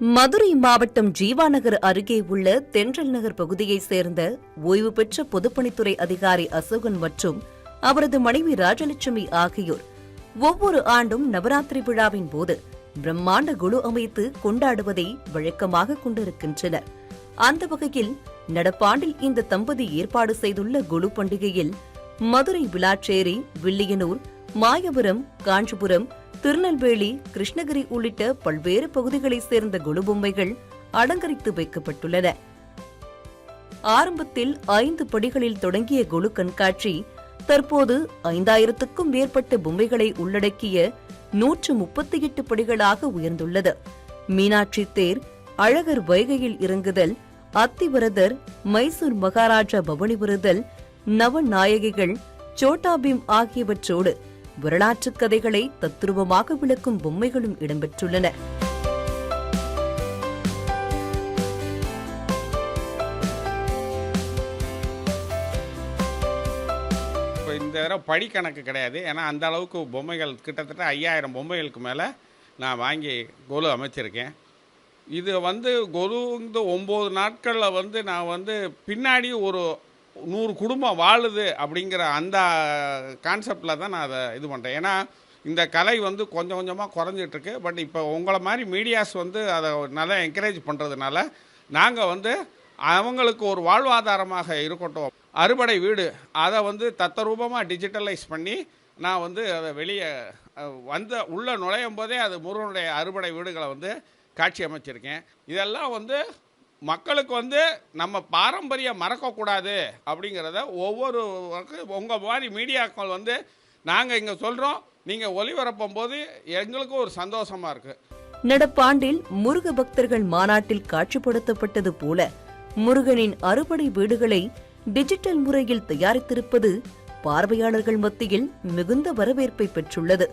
மதுரை மாவட்டம் ஜீவாநகர் அருகே உள்ள தென்றல் நகர் பகுதியைச் சேர்ந்த ஓய்வு பெற்ற பொதுப்பணித்துறை அதிகாரி அசோகன் மற்றும் அவரது மனைவி ராஜலட்சுமி ஆகியோர் ஒவ்வொரு ஆண்டும் நவராத்திரி விழாவின் போது பிரம்மாண்ட குழு அமைத்து கொண்டாடுவதை வழக்கமாக கொண்டிருக்கின்றனர். அந்த வகையில் நடப்பாண்டில் இந்த தம்பதி ஏற்பாடு செய்துள்ள குழு பண்டிகையில் மதுரை விளாச்சேரி வில்லியனூர் மாயபுரம் காஞ்சிபுரம் திருநெல்வேலி கிருஷ்ணகிரி உள்ளிட்ட பல்வேறு பகுதிகளைச் சேர்ந்த குழு பொம்மைகள் அலங்கரித்து வைக்கப்பட்டுள்ளன. ஆரம்பத்தில் ஐந்து படிகளில் தொடங்கிய குழு கண்காட்சி தற்போது ஐந்தாயிரத்துக்கும் மேற்பட்ட பொம்மைகளை உள்ளடக்கிய நூற்று முப்பத்தி எட்டு படிகளாக உயர்ந்துள்ளது. மீனாட்சி தேர் அழகர் வைகையில் இறங்குதல் அத்திவரதர் மைசூர் மகாராஜா பவனி வருதல் நவநாயகிகள் சோட்டா பீம் ஆகியவற்றோடு வரலாற்றுக் கதைகளை தத்ரூபமாக விளக்கும் பொம்மைகளும் இடம்பெற்றுள்ளன. இப்போ இந்த தடவை படி கணக்கு கிடையாது. ஏன்னா அந்த அளவுக்கு பொம்மைகள் கிட்டத்தட்ட ஐயாயிரம் பொம்மைகளுக்கு மேலே நான் வாங்கி கொலு அமைச்சிருக்கேன். இது வந்து கொலு இந்த ஒம்பது நாட்களில் வந்து நான் வந்து பின்னாடி ஒரு நூறு குடும்பம் வாழுது அப்படிங்கிற அந்த கான்செப்டில் தான் நான் அதை இது பண்ணுறேன் ஏன்னா இந்த கலை வந்து கொஞ்சம் கொஞ்சமாக குறைஞ்சிட்ருக்கு. பட் இப்போ உங்களை மாதிரி மீடியாஸ் வந்து அதை நல்லா என்கரேஜ் பண்ணுறதுனால நாங்கள் வந்து அவங்களுக்கு ஒரு வாழ்வாதாரமாக இருக்கட்டும் அறுபடை வீடு அதை வந்து தத்தரூபமாக டிஜிட்டலைஸ் பண்ணி நான் வந்து அதை வெளியே வந்த உள்ளே நுழையும் போதே அது முருகனுடைய அறுபடை வீடுகளை வந்து காட்சி அமைச்சிருக்கேன். இதெல்லாம் வந்து மக்களுக்கு வந்து நம்ம பாரம்பரியம் மறக்கக்கூடாது அப்படிங்கிறத ஒவ்வொரு உங்கள் மாதிரி மீடியாக்கள் வந்து நாங்கள் இங்கே சொல்கிறோம் நீங்கள் ஒளிபரப்பும் போது எங்களுக்கும் ஒரு சந்தோஷமாக இருக்குது நடப்பாண்டில் முருக பக்தர்கள் மாநாட்டில் காட்சிப்படுத்தப்பட்டது போல முருகனின் அறுபடை வீடுகளை டிஜிட்டல் முறையில் தயாரித்திருப்பது பார்வையாளர்கள் மத்தியில் மிகுந்த வரவேற்பை பெற்றுள்ளது.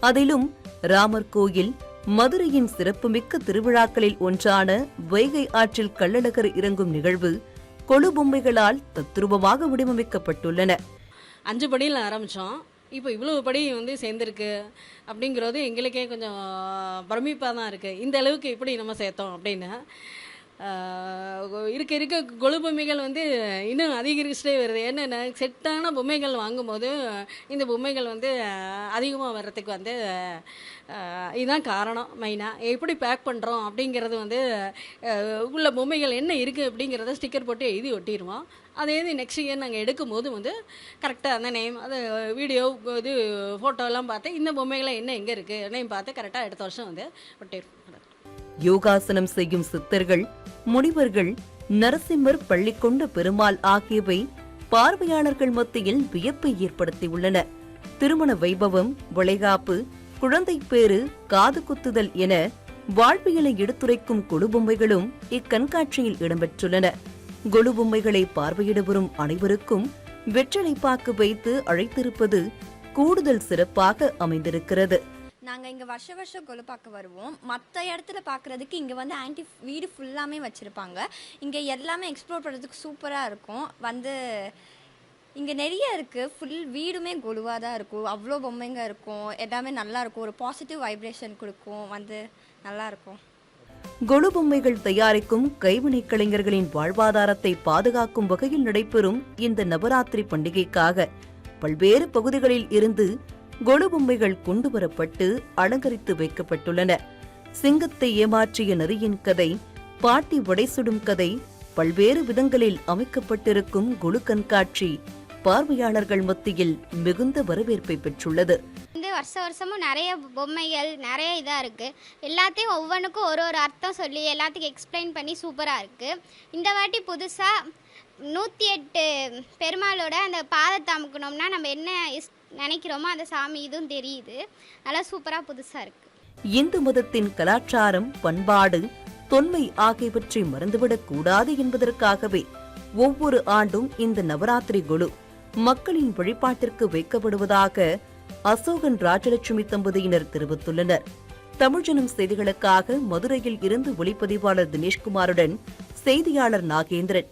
அதிலும் ராமர் கோயில் மதுரையின் சிறப்புமிக்க திருவிழாக்களில் ஒன்றான வைகை ஆற்றில் கள்ளழகர் இறங்கும் நிகழ்வு கொழு பொம்மைகளால் தத்ரூபமாக வடிவமைக்கப்பட்டுள்ளன. அஞ்சு படியில் ஆரம்பித்தோம் இப்போ இவ்வளவு படி வந்து சேர்ந்துருக்கு அப்படிங்கிறது எங்களுக்கே கொஞ்சம் பிரமிப்பாக தான் இருக்குது இந்த அளவுக்கு எப்படி நம்ம சேர்த்தோம் அப்படின்னு. இருக்க இருக்க கொழு பொம்மைகள் வந்து இன்னும் அதிகரிச்சுட்டே வருது. என்னென்ன செட்டான பொம்மைகள் வாங்கும்போது இந்த பொம்மைகள் வந்து அதிகமாக வர்றதுக்கு வந்து இதுதான் காரணம் மெயினாக எப்படி பேக் பண்ணுறோம் அப்படிங்கிறது வந்து உள்ள பொம்மைகள் என்ன இருக்குது அப்படிங்கிறத ஸ்டிக்கர் போட்டு எழுதி ஒட்டிடுவோம். அதே இது நெக்ஸ்ட் இயர் நாங்கள் எடுக்கும்போது வந்து கரெக்டாக அந்த நேம் அது வீடியோ இது ஃபோட்டோலாம் பார்த்து இந்த பொம்மைகளை என்ன எங்கே இருக்குது நேம் பார்த்து கரெக்டாக அடுத்த வருஷம் வந்து ஒட்டிடுவோம். யோகாசனம் செய்யும் சித்தர்கள் முனிவர்கள் நரசிம்மர் பள்ளிக்கொண்ட பெருமாள் ஆகியவை பார்வையாளர்கள் மத்தியில் வியப்பை ஏற்படுத்தியுள்ளன. திருமண வைபவம் வளைகாப்பு குழந்தை பேறு காது குத்துதல் என வாழ்வியலை எடுத்துரைக்கும் கொலுபொம்மைகளும் இக்கண்காட்சியில் இடம்பெற்றுள்ளன. கொலுபொம்மைகளை பார்வையிட வரும் அனைவருக்கும் வெற்றிலை பாக்கு வைத்து அழைத்திருப்பது கூடுதல் சிறப்பாக அமைந்திருக்கிறது. நாங்கள் இங்கே வருஷ வருஷம் கொலு பார்க்க வருவோம். மற்ற இடத்துல பார்க்குறதுக்கு இங்கே வந்து ஆன்டி வீடு ஃபுல்லாமே வச்சுருப்பாங்க. இங்கே எல்லாமே எக்ஸ்ப்ளோர் பண்ணுறதுக்கு சூப்பராக இருக்கும். வந்து இங்கே நிறைய இருக்குது ஃபுல் வீடுமே கொலுவாக தான் இருக்கும். அவ்வளோ பொம்மைங்க இருக்கும். எல்லாமே நல்லாயிருக்கும் ஒரு பாசிட்டிவ் வைப்ரேஷன் கொடுக்கும். வந்து நல்லாயிருக்கும் கொலு பொம்மைகள் தயாரிக்கும் கைவினைக் கலைஞர்களின் வாழ்வாதாரத்தை பாதுகாக்கும் வகையில் நடைபெறும் இந்த நவராத்திரி பண்டிகைக்காக பல்வேறு பகுதிகளில் இருந்து கொலுபொம்மைகள் கொண்டுவரப்பட்டு அலங்கரித்து வைக்கப்பட்டுள்ளன. சிங்கத்தை ஏமாற்றிய நரியின் கதை பாட்டி வடைசுடும் கதை பல்வேறு விதங்களில் அமைக்கப்பட்டிருக்கும் குழு கண்காட்சி பார்வையாளர்கள் மத்தியில் மிகுந்த வரவேற்பை பெற்றுள்ளது. வந்து வருஷ வருஷமும் நிறைய பொம்மைகள் நிறைய இதாக இருக்குது எல்லாத்தையும் ஒவ்வொன்றுக்கும் ஒரு ஒரு அர்த்தம் சொல்லி எல்லாத்துக்கும் எக்ஸ்பிளைன் பண்ணி சூப்பராக இருக்குது இந்த வாட்டி புதுசாக நூற்றி எட்டு பெருமாளோட அந்த பாதத்தை அமுக்கணும்னா நம்ம என்ன இஸ் நினைக்கிறோமோ அந்த சாமி இதுவும் தெரியுது. நல்லா சூப்பராக புதுசாக இருக்குது இந்து மதத்தின் கலாச்சாரம் பண்பாடு தொன்மை ஆகியவற்றை மறந்துவிடக் கூடாது என்பதற்காகவே ஒவ்வொரு ஆண்டும் இந்த நவராத்திரி குழு மக்களின் வழிபாட்டிற்கு வைக்கப்படுவதாக அசோகன் ராஜலட்சுமி தம்பதியினர் தெரிவித்துள்ளனர். தமிழ்ஜனம் செய்திகளுக்காக மதுரையில் இருந்து ஒளிப்பதிவாளர் தினேஷ்குமாருடன் செய்தியாளர் நாகேந்திரன்.